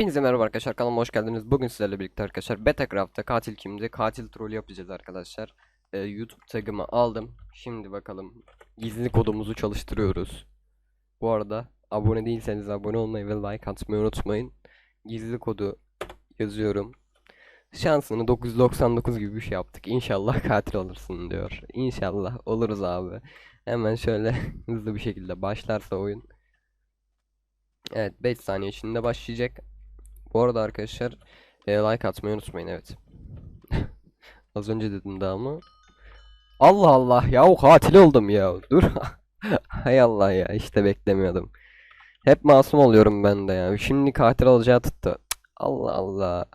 Hepinize merhaba arkadaşlar kanalıma hoş geldiniz. Bugün sizlerle birlikte arkadaşlar Betacraft'ta katil kimdi? Katil trolü yapacağız arkadaşlar. Ee, YouTube tagımı aldım. Şimdi bakalım gizli kodumuzu çalıştırıyoruz. Bu arada abone değilseniz abone olmayı ve like atmayı unutmayın. Gizli kodu yazıyorum. Şansını 999 gibi bir şey yaptık. İnşallah katil olursun diyor. İnşallah oluruz abi. Hemen şöyle hızlı bir şekilde başlarsa oyun. Evet 5 saniye içinde başlayacak. Bu arada arkadaşlar e, like atmayı unutmayın evet. Az önce dedim daha ama. Allah Allah ya o katil oldum ya. Dur. Hay Allah ya işte beklemiyordum. Hep masum oluyorum ben de ya. Şimdi katil olacağı tuttu. Allah Allah.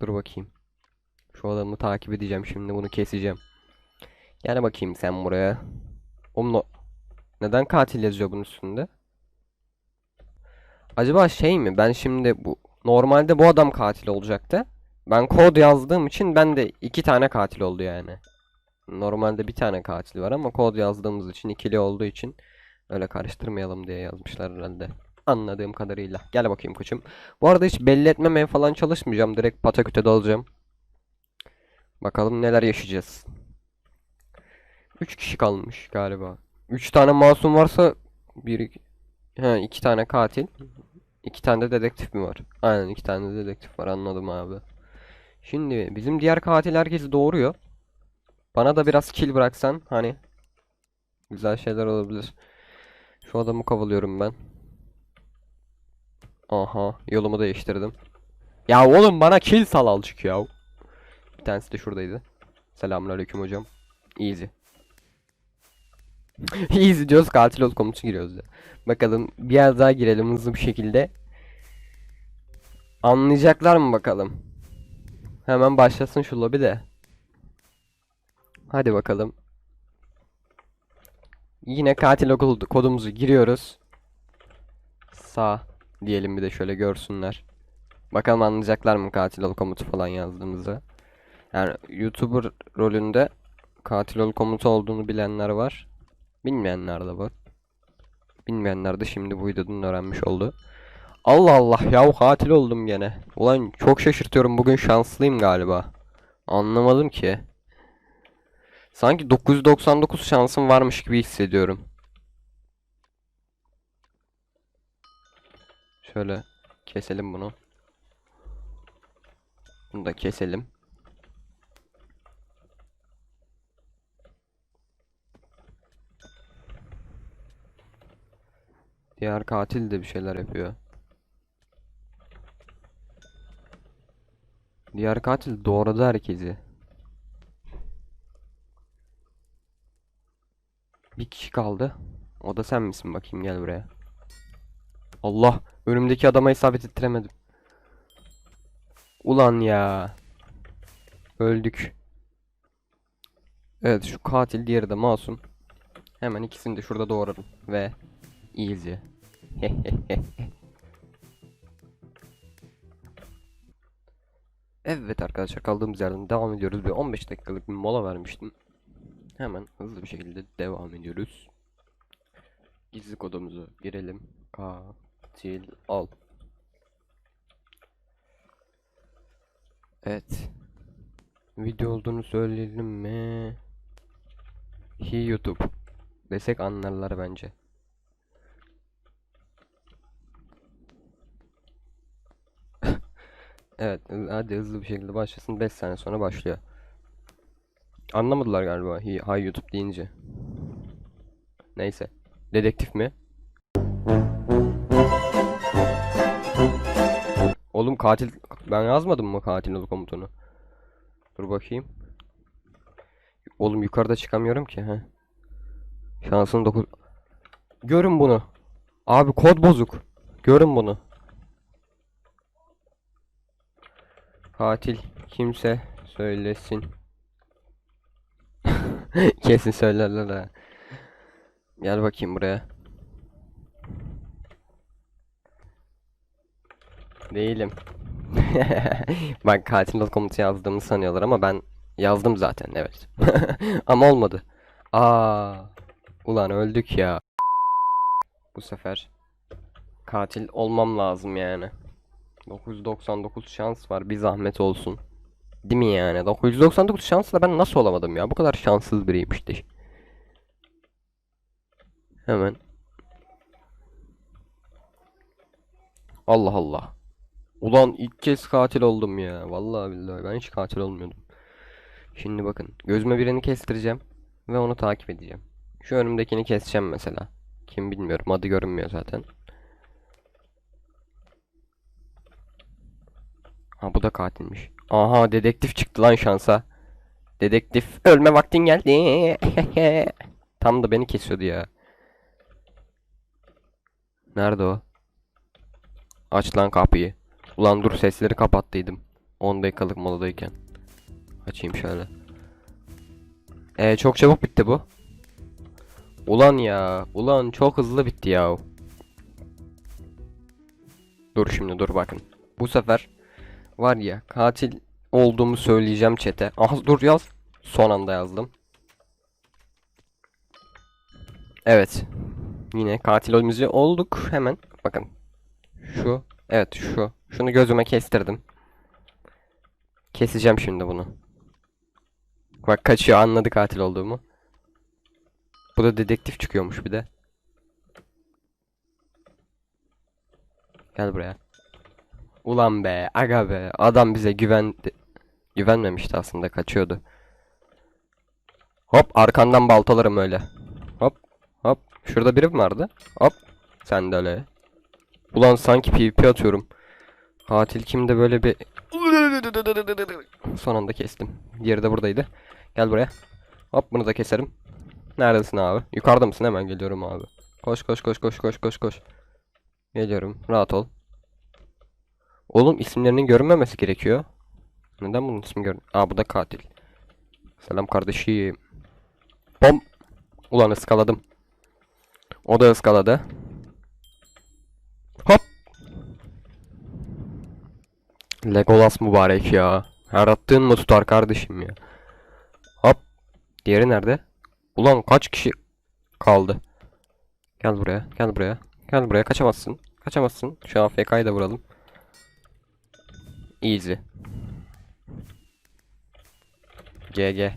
Dur bakayım. Şu adamı takip edeceğim şimdi bunu keseceğim. Gel bakayım sen buraya. Oğlum no- Neden katil yazıyor bunun üstünde? Acaba şey mi? Ben şimdi bu normalde bu adam katil olacaktı. Ben kod yazdığım için ben de iki tane katil oldu yani. Normalde bir tane katil var ama kod yazdığımız için ikili olduğu için öyle karıştırmayalım diye yazmışlar herhalde. Anladığım kadarıyla. Gel bakayım koçum. Bu arada hiç belli etmemeye falan çalışmayacağım. Direkt pataküte dalacağım. Bakalım neler yaşayacağız. 3 kişi kalmış galiba. 3 tane masum varsa bir iki, ha, iki tane katil. İki tane de dedektif mi var? Aynen iki tane de dedektif var anladım abi. Şimdi bizim diğer katil herkesi doğuruyor. Bana da biraz kill bıraksan hani güzel şeyler olabilir. Şu adamı kovalıyorum ben. Aha yolumu değiştirdim. Ya oğlum bana kill sal alçık ya. Bir tanesi de şuradaydı. Selamünaleyküm hocam. Easy. Easy diyoruz katil ol komutu giriyoruz ya. Bakalım bir yer daha girelim hızlı bir şekilde. Anlayacaklar mı bakalım? Hemen başlasın şu lobi de. Hadi bakalım. Yine katil okul kodumuzu giriyoruz. Sağ diyelim bir de şöyle görsünler. Bakalım anlayacaklar mı katil ol komutu falan yazdığımızı. Yani YouTuber rolünde katil ol komutu olduğunu bilenler var. Bilmeyenler de var. Bilmeyenler de şimdi bu videodan öğrenmiş oldu. Allah Allah ya katil oldum gene. Ulan çok şaşırtıyorum bugün şanslıyım galiba. Anlamadım ki. Sanki 999 şansım varmış gibi hissediyorum. Şöyle keselim bunu. Bunu da keselim. Diğer katil de bir şeyler yapıyor. Diğer katil doğradı herkesi. Bir kişi kaldı. O da sen misin bakayım gel buraya. Allah önümdeki adama isabet ettiremedim. Ulan ya. Öldük. Evet şu katil diğeri de masum. Hemen ikisini de şurada doğrarım. Ve easy. Evet arkadaşlar kaldığımız yerden devam ediyoruz. Bir 15 dakikalık bir mola vermiştim. Hemen hızlı bir şekilde devam ediyoruz. Gizli kodumuzu girelim. Katil al. Evet. Video olduğunu söyleyelim mi? Hi YouTube. Desek anlarlar bence. Evet, hadi hızlı bir şekilde başlasın. 5 saniye sonra başlıyor. Anlamadılar galiba hi YouTube deyince. Neyse. Dedektif mi? Oğlum katil ben yazmadım mı katil ol komutunu? Dur bakayım. Oğlum yukarıda çıkamıyorum ki he. Şansın 9 Görün bunu. Abi kod bozuk. Görün bunu. Katil kimse söylesin. Kesin söylerler ha. Gel bakayım buraya. Değilim. Bak katil komutu yazdığımı sanıyorlar ama ben yazdım zaten evet. Ama olmadı. Aa, ulan öldük ya. Bu sefer katil olmam lazım yani. 999 şans var. Bir zahmet olsun. Değil mi yani? 999 şansla ben nasıl olamadım ya? Bu kadar şanssız biriyim işte. Hemen. Allah Allah. Ulan ilk kez katil oldum ya. Vallahi billahi ben hiç katil olmuyordum. Şimdi bakın. Gözüme birini kestireceğim. Ve onu takip edeceğim. Şu önümdekini keseceğim mesela. Kim bilmiyorum. Adı görünmüyor zaten. Ha bu da katilmiş. Aha dedektif çıktı lan şansa. Dedektif ölme vaktin geldi. Tam da beni kesiyordu ya. Nerede o? Aç lan kapıyı. Ulan dur sesleri kapattıydım. 10 dakikalık moladayken. Açayım şöyle. Ee, çok çabuk bitti bu. Ulan ya. Ulan çok hızlı bitti ya. Dur şimdi dur bakın. Bu sefer var ya katil olduğumu söyleyeceğim çete. Ah dur yaz. Son anda yazdım. Evet. Yine katil olmuzu olduk. Hemen bakın. Şu. Evet şu. Şunu gözüme kestirdim. Keseceğim şimdi bunu. Bak kaçıyor anladı katil olduğumu. Bu da dedektif çıkıyormuş bir de. Gel buraya. Ulan be, aga be. Adam bize güvendi. Güvenmemişti aslında, kaçıyordu. Hop, arkandan baltalarım öyle. Hop, hop. Şurada biri mi vardı? Hop. Sen de öyle. Ulan sanki PvP atıyorum. Katil kimde böyle bir... Son anda kestim. Diğeri de buradaydı. Gel buraya. Hop bunu da keserim. Neredesin abi? Yukarıda mısın? Hemen geliyorum abi. Koş koş koş koş koş koş koş. Geliyorum. Rahat ol. Oğlum isimlerinin görünmemesi gerekiyor. Neden bunun ismi görün? Aa bu da katil. Selam kardeşim. Bom. Ulan ıskaladım. O da ıskaladı. Hop. Legolas mübarek ya. Her attığın mı tutar kardeşim ya. Hop. Diğeri nerede? Ulan kaç kişi kaldı? Gel buraya. Gel buraya. Gel buraya. Kaçamazsın. Kaçamazsın. Şu an FK'yı da vuralım. Easy. GG.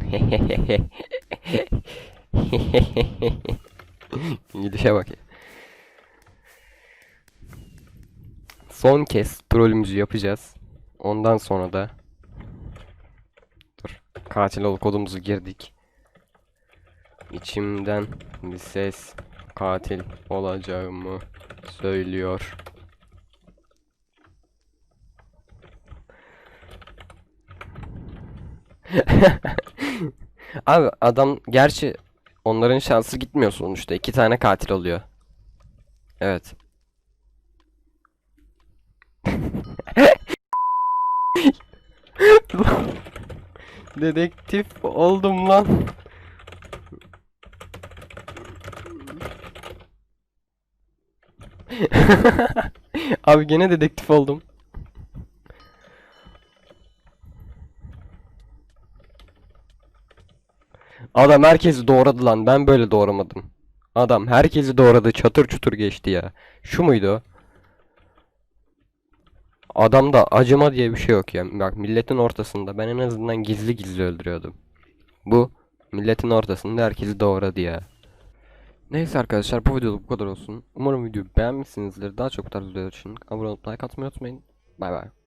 Gidişe bak ya. Son kez trollümüzü yapacağız. Ondan sonra da Dur. Katil ol kodumuzu girdik. İçimden bir ses katil olacağımı söylüyor. Abi adam gerçi onların şansı gitmiyor sonuçta. iki tane katil oluyor. Evet. Dedektif oldum lan. Abi gene dedektif oldum. Adam herkesi doğradı lan. Ben böyle doğramadım. Adam herkesi doğradı. Çatır çutur geçti ya. Şu muydu? Adamda acıma diye bir şey yok ya. Bak milletin ortasında ben en azından gizli gizli öldürüyordum. Bu milletin ortasında herkesi doğradı ya. Neyse arkadaşlar bu videoluk bu kadar olsun. Umarım videoyu beğenmişsinizdir. Daha çok tarz videolar için abone olup like atmayı unutmayın. Bay bay.